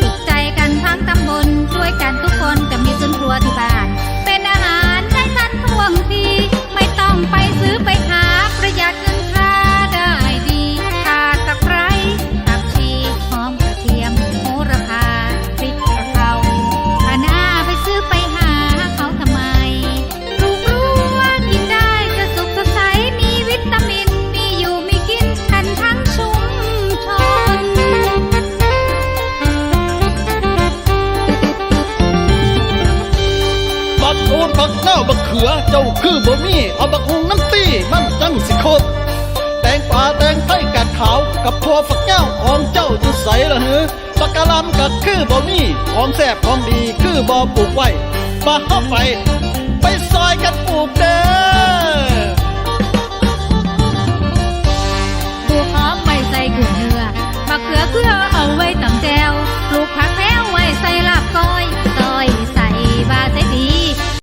สุขใจกันทั้งตำบล โอนผักเน่าบักเขือเจ้าคือบ่มีเอาบักฮงน้ำตี้มันจังสิคบแตงป่าแตงไทยกัดขาวกับพอฝักเน่าของเจ้าจะใสละเหือปักกะลำกับคือบ่มีของแซ่บของดีคือบ่ปลูกไว้มาเข้าไป ไปซอยกันปลูกเด้อปลูกหอมไว้ใสกุ้งเนื้อมะเขือเพื่อเอาไว้ตำแจวปลูกผักแ